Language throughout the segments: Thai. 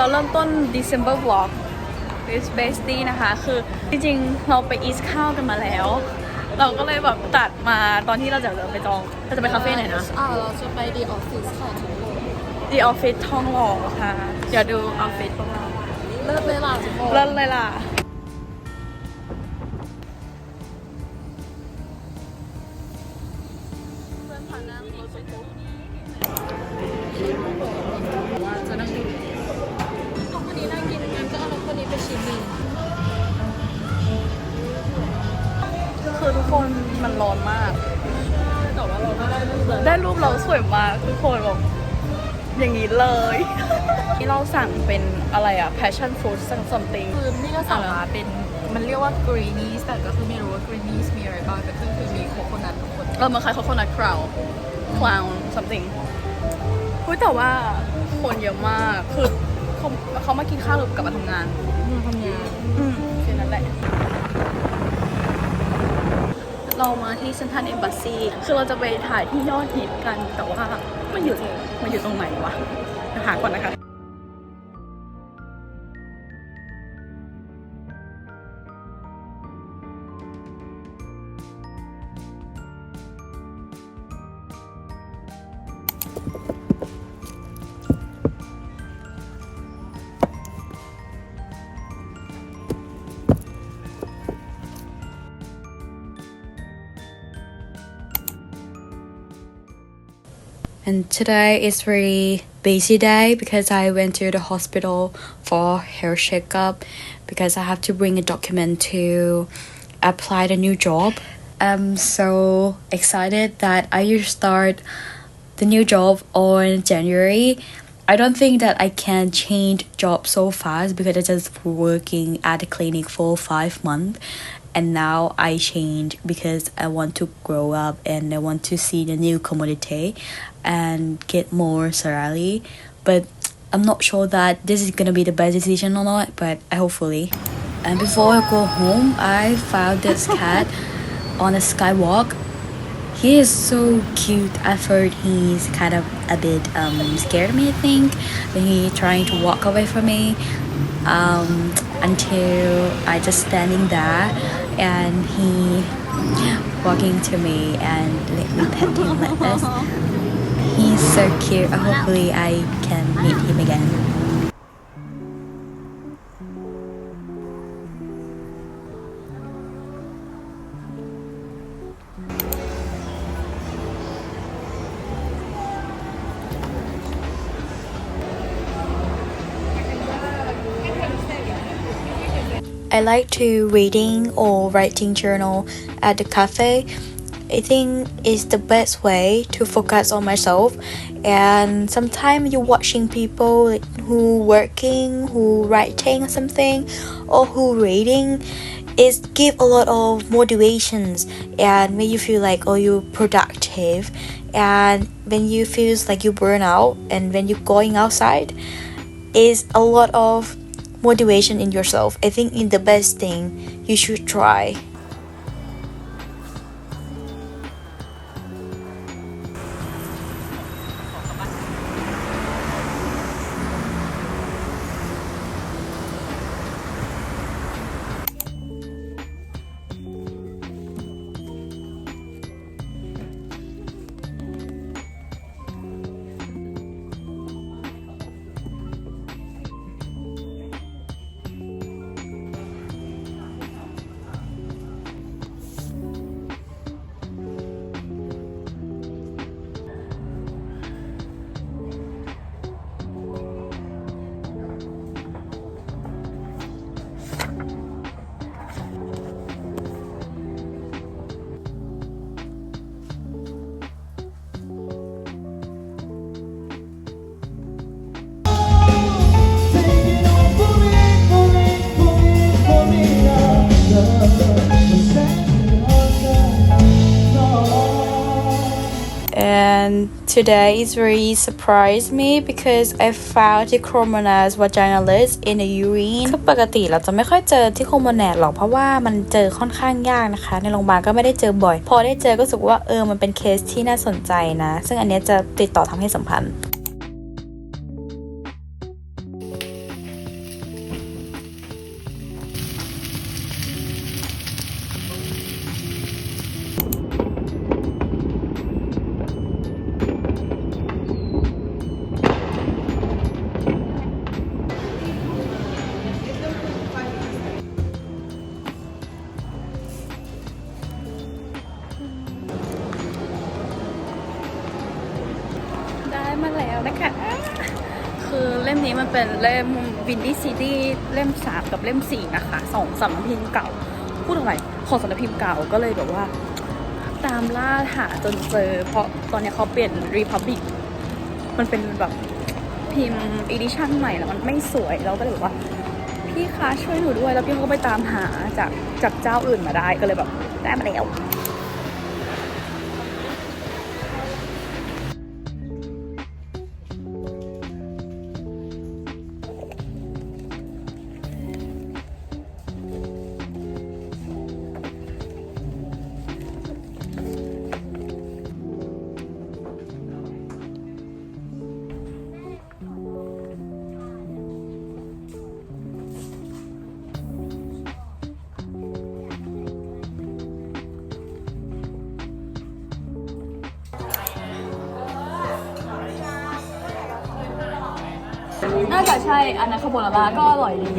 เราเริ่มต้น December vlog with bestie นะคะ คือจริงๆ เราไปอีสข้าวกันมาแล้ว เราก็เลยแบบตัดมาตอนที่เราจะไปจองเราจะไปคาเฟ่ไหนนะ อ่าเราจะไปดีออฟฟิศค่ะทุกคน The Office ทองหล่อค่ะเดี๋ยวดูออฟฟิศของเราเลิศเลยล่ะทุกคนเลิศเลยล่ะจะนั่งดู คือทุกคนมันร้อนมาก แต่ว่าเราก็ได้รูปเลยได้รูปเราสวยมากทุกคนแบบอย่างนี้เลย ที่เราสั่งเป็นอะไรอะ passion fruit something คือนี่ก็สั่งมาเป็นมันเรียกว่า greenies แต่ก็คือไม่รู้ว่า greenies มีอะไรบ้างแต่คือคือมีโคโคนัททุกคนเออมันคล้าย coconut crown clown something พูดแต่ว่าคนเยอะมากคือเขาเขามากินข้าวหรือกลับมาทำงาน เรามาที่เซนทรัลเอมบ s ซีคือเราจะไปถ่ายที่ยอดฮิตกัน แต่ว่ามันอยู่มันอยู่ตรงไหนวะจะหาก่อนนะคะ And today is very busy day because I went to the hospital for hair checkup because I have to bring a document to apply the new job. I'm so excited that I will start the new job on January. I don't think that I can change job so fast because I just working at the clinic for five months and now I change because I want to grow up and I want to see the new community and get more salary. But I'm not sure that this is gonna be the best decision or not, but I hopefully. And before I go home, I found this cat on a skywalk. He is so cute. At first, he's kind of a bit um, scared of me, I think, when he trying to walk away from me. Um, until I just standing there, and he walking to me and let me pet him like this. He's so cute. Hopefully, I can meet him again. I like to reading or writing journal at the cafe. I think it's the best way to focus on myself. And sometimes you're watching people who working, who writing something, or who reading. It give a lot of motivations and make you feel like oh you're productive. And when you feel like you burn out and when you're going outside, is a lot of motivation in yourself. I think in the best thing you should try. And today is really surprised me because I found the Chromonas vaginalis in the urine คือปกติเราจะไม่ค่อยเจอที่โครโมแนตหรอกเพราะว่ามันเจอค่อนข้างยากนะคะ ในโรงพยาบาลก็ไม่ได้เจอบ่อย พอได้เจอก็รู้สึกว่าเออมันเป็นเคสที่น่าสนใจนะ ซึ่งอันเนี้ยจะติดต่อทำให้สัมพันธ์ นะคะ คือเล่มนี้มันเป็นเล่มวินดี้ซีดีเล่มสามกับเล่มสี่นะคะสองสำนักพิมพ์เก่า พูดอะไรของสำนักพิมพ์เก่าก็เลยแบบว่า ตามล่าหาจนเจอ เพราะตอนนี้เขาเปลี่ยน Republic มันเป็นแบบพิมพ์อีดิชั่นใหม่แล้วมันไม่สวยเราก็เลยบอกว่า พี่คะช่วยหนูด้วยแล้วพี่เขาก็ไปตามหาจากจากเจ้าอื่นมาได้ก็เลยแบบได้มาแล้ว น่าจะใช่อันนั้นคาโบนาร่าก็อร่อยดี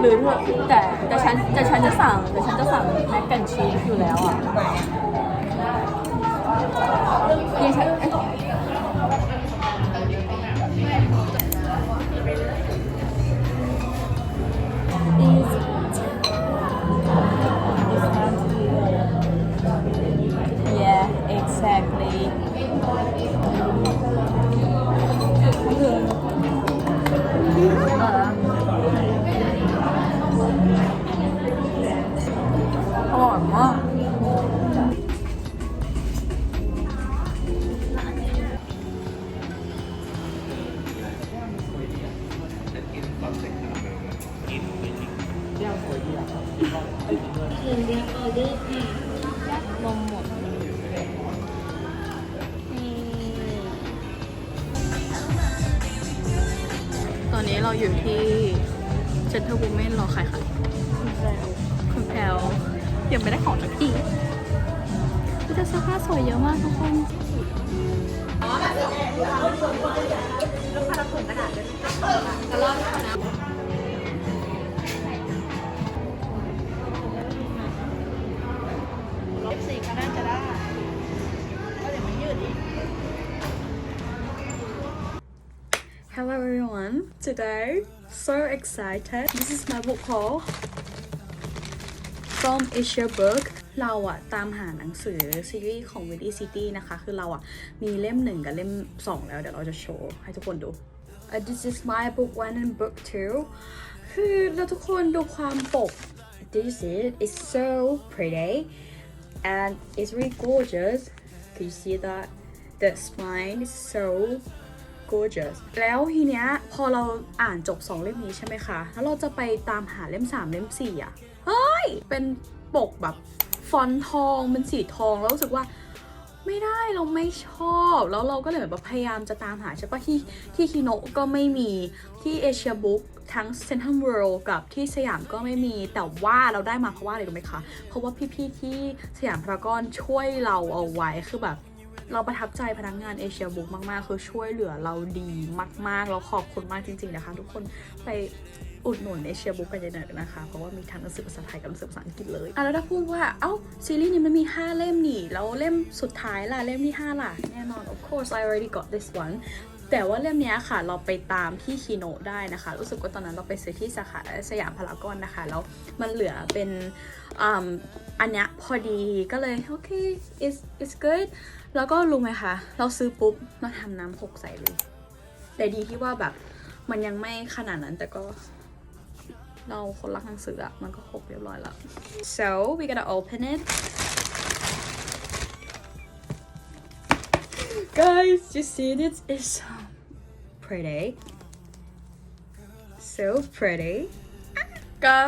หรือแต่แต่ฉันแต่ฉันจะสั่งแต่ฉันจะสั่งแมคแอนชีสอยู่แล้วอะยังฉัน นมหมดตอนนี้เราอยู่ที่เซ็นทรัลบูเมนรอใครคะคุณแพลว ยังไม่ได้ของสักทีแต่เสื้อผ้าสวยเยอะมากทุกคนลบสี่ก็น่าจะได้ก็เดี๋ยวมันยืดอีก Hello everyone, today so excited. This is my book haul. From Asia Book เราอะตามหาหนังสือซีรีส์ของ w i n d y City นะคะ คือเราอะมีเล่มหนึ่งกับเล่มสองแล้วเดี๋ยวเราจะโชว์ให้ทุกคนดู Uh, This is my book one and book two คือแล้วทุกคนดูความปก This is it's so pretty and it's really gorgeous. Can you see that? The spine is so gorgeous แล้วทีเนี้ยพอเราอ่านจบ 2 เล่มนี้ใช่ไหมคะ แล้วเราจะไปตามหาเล่ม 3 เล่ม 4 อะเฮ้ เป็นปกแบบฟอนทองเป็นสีทองแล้วรู้สึกว่าไม่ได้เราไม่ชอบ แล้วเราก็เลยแบบพยายามจะตามหาใช่ปะที่ที่คิโนะก็ไม่มีที่เอเชียบุ๊กทั้งเซนทรัลเวิลด์กับที่สยามก็ไม่มี แต่ว่าเราได้มาเพราะว่าอะไรรู้ไหมคะ เพราะว่าพี่ๆที่สยามพารากอนช่วยเราเอาไว้คือแบบเราประทับใจพนักงานเอเชียบุ๊กมาก ๆ คือช่วยเหลือเราดีมากๆแล้วขอบคุณมากจริง ๆ นะคะ ทุกคนไป อุดหนุนเอเชียบุ๊กกันเยอะๆนะคะ เพราะว่ามีทั้งหนังสือภาษาไทยกับหนังสือภาษาอังกฤษเลยอะแล้วถ้าพูดว่า เอ้า ซีรีส์นี้มันมี 5 เล่มนี่ แล้วเล่มสุดท้ายล่ะ เล่มที่ 5 ล่ะ แน่นอน of course I already got this one แต่ว่าเล่มเนี้ยค่ะเราไปตามที่คีโนได้นะคะ รู้สึกว่าตอนนั้นเราไปซื้อที่สาขาสยามพารากอนนะคะ แล้วมันเหลือเป็นอ,อันเนี้ยพอดีก็เลย โอเค it's it's good แล้วก็รู้ไหมคะ เราซื้อปุ๊บเราทำน้ำหกใส่เลย แต่ดีที่ว่าแบบมันยังไม่ขนาดนั้นแต่ก็ เราคนรักหนังสืออะมันก็หกเรียบร้อยแล้ว so we gonna open it guys you see this is pretty so pretty ก็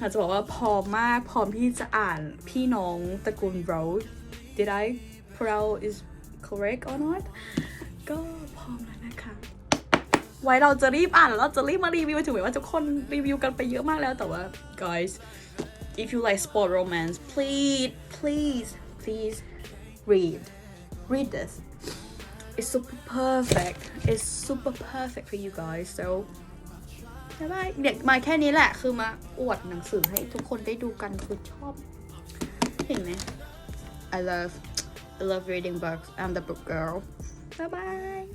อาจจะบอกว่าพร้อมมากพร้อมที่จะอ่านพี่น้องตระกูล Rose did I pronounce is correct or not ก็พร้อมแล้วนะคะ ไว้เราจะรีบอ่านแล้วเราจะรีบมารีวิวถึงแม้ว่าทุกคนรีวิวกันไปเยอะมากแล้วแต่ว่า guys if you like sport romance please please please read read this it's super perfect it's super perfect for you guys so บ๊ายบายเด็กมาแค่นี้แหละ คือมาอวดหนังสือให้ทุกคนได้ดูกันคือชอบ เห็นไหม I love I love reading books I'm the book girl bye bye